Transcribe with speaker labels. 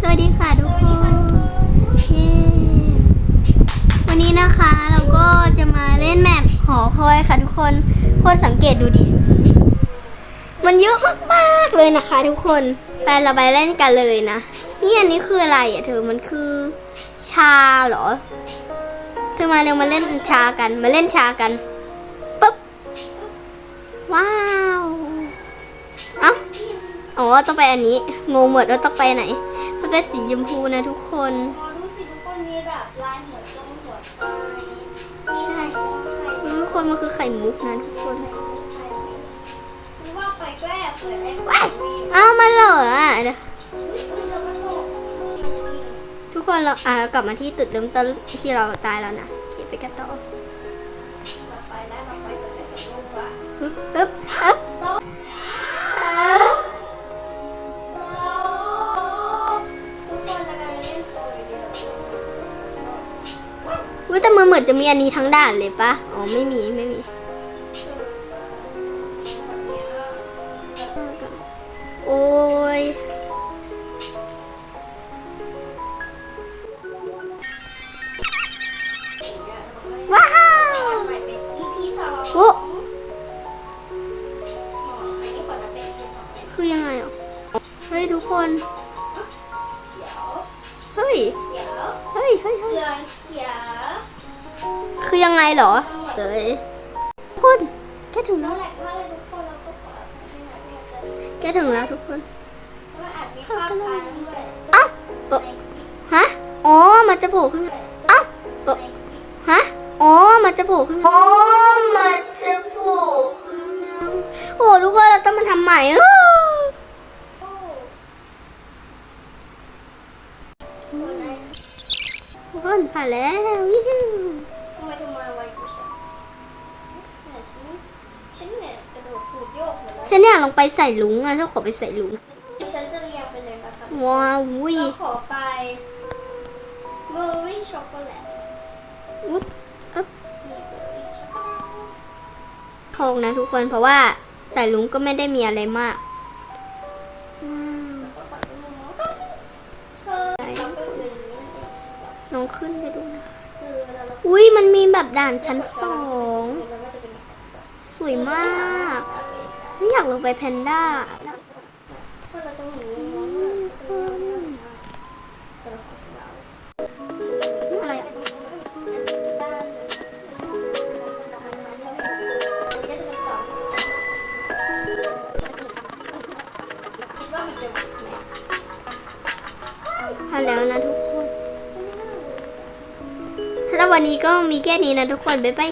Speaker 1: สวัสดีค่ะทุกคนเย้วันนี้นะคะเราก็จะมาเล่นแมปหอคอยค่ะทุกคนโคตรสังเกตดูดิ มันเยอะมากๆเลยนะคะ ทุกคนไปเราไปเล่นกันเลยนะ นี่อันนี้คืออะไรอะเธอ มันคือชาเหรอ เธอมาเร็วมาเล่นชากัน มาเล่นชากัน อ๋อต้องไปอันนี้งงหมดว่าต้องไปไหน มันเป็นสีชมพูนะทุกคน
Speaker 2: อ๋อดูสิทุกคนมีแบบลายหัวจงหัวใจ
Speaker 1: ใช่
Speaker 2: ไข่
Speaker 1: ทุกคนมันคือไข่มุกนะทุกคน
Speaker 2: ไข่หรือว่าไปก็แอบเปิดไอ้
Speaker 1: ว้าย
Speaker 2: วีน
Speaker 1: เอ้ามาเหรออะเดี๋ยว
Speaker 2: อุ๊ยอุ๊ยแล้วก็โตมันจะมี
Speaker 1: ทุกคนเราอ่ากลับมาที่จุดเริ่มต้นที่เราตายแล้วนะโอเคไปกันต่อ
Speaker 2: เราไปแล้วเราไปกันไปสำรวจว่า
Speaker 1: ฮึบ
Speaker 2: อุ้ย
Speaker 1: แต่มันเหมือนจะมีอันนี้ทั้งด่านเลยปะอ๋อไม่มีไม่มี โอ้ยว้าว
Speaker 2: ใหม่เป็น EP สอง
Speaker 1: โอ้
Speaker 2: อ๋ออันนี้ขอนับเป็น EP สองเป็น
Speaker 1: คือยังไงอะ เฮ้ยทุกคน
Speaker 2: เขียว
Speaker 1: เฮ้ย
Speaker 2: เขียว
Speaker 1: เฮ้ยเฮ้ยเฮ้ย
Speaker 2: เหลืองเขียว
Speaker 1: คือยังไงเหรอเฮ้ยทุกคนแกถึง
Speaker 2: แล้
Speaker 1: แล้วว
Speaker 2: แหละมากเลยทุกคนเราก็ขอให้หน่อยที่มันจะ
Speaker 1: แกถึงแล้วทุกคน
Speaker 2: เพราะว่าอาจมีภาพค้างด้วย
Speaker 1: เอ้าเอ่อ
Speaker 2: ในคลิป
Speaker 1: ฮะอ๋อมันจะโผล่ขึ้นมาเอ้าเอ่อ
Speaker 2: ในคลิป
Speaker 1: ฮะอ๋อมันจะโผล่ขึ้นมาอ๋อมันจะโผล่ขึ้นมาโอ้ทุกคนเราต้องมาทำใหม่อ้าว
Speaker 2: โอ้คนไหน
Speaker 1: ทุ กคนผ่านแล้วยี่ห้
Speaker 2: ทำไมเธอมาไวกว่าฉันเนี่ยฉันฉันเนี่ยกระโดดขูดโยกเหมือน
Speaker 1: ฉันอยากลงไปใส่ลุงอะถ้าขอไปใส่ลุง
Speaker 2: ฉันจะเรียงไปเลยนะคะ
Speaker 1: ว้าววิ
Speaker 2: เราขอไปเบอร์รี่ช็อกโกแลต
Speaker 1: อุ๊บอ๊บ
Speaker 2: มีเบอร์รี่ช็อกโกแลต
Speaker 1: ทองนะทุกคนเพราะว่าใส่ลุงก็ไม่ได้มีอะไรมาก
Speaker 2: องใช่ปะ
Speaker 1: ลองขึ้นไปดูนะ
Speaker 2: อุ้
Speaker 1: ยมันมีแบบด่านชั้นสองสวยมากไม่อยากลงไปแพนด้า
Speaker 2: อะ
Speaker 1: ไรอะ
Speaker 2: คิดว่ามันจะไหม
Speaker 1: พอแล้วนะทุกคน วันนี้ก็มีแค่นี้นะทุกคน บ๊ายบาย